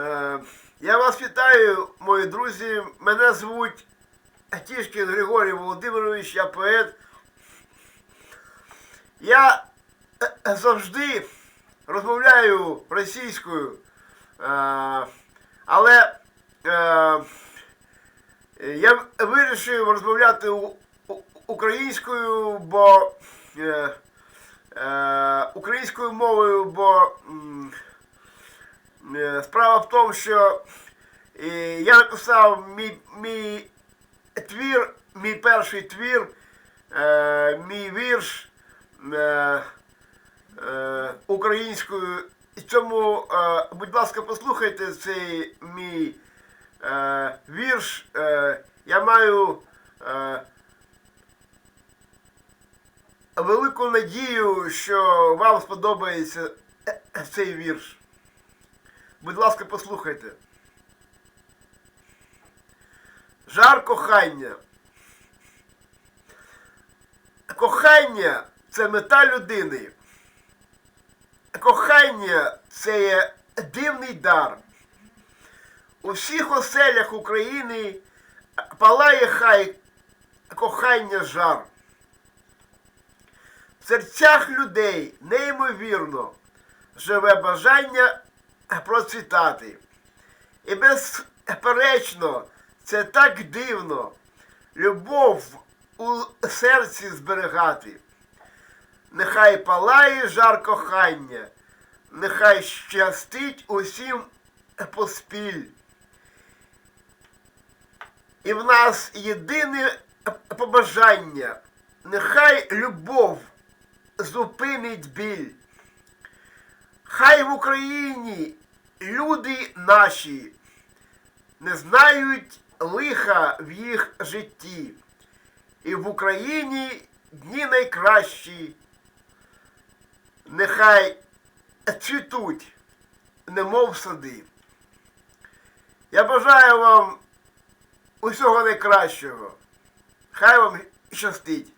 Е, Я вас вітаю, мої друзі. Мене звуть Тішкін Григорій Володимирович, я поет. Я е, завжди розмовляю російською, е, але е, я вирішив розмовляти українською, бо е, е, українською мовою, бо е, справа в тому, що е, я написав мій, мій твір, мій перший твір, е, мій вірш е, е, українською. І е, будь ласка, послухайте цей мій е, вірш. Е, я маю е, велику надію, що вам сподобається е, цей вірш. Будь ласка, послухайте. Жар кохання. Кохання це мета людини. Кохання це є дивний дар. У всіх оселях України палає хай кохання жар. В серцях людей неймовірно живе бажання процвітати. І безперечно, це так дивно любов у серці зберігати. Нехай палає жар кохання, нехай щастить усім поспіль. І в нас єдине побажання, нехай любов зупинить біль. Хай в Україні люди наші не знають лиха в їх житті. І в Україні дні найкращі. Нехай цвітуть, немов сади. Я бажаю вам усього найкращого. Хай вам щастить.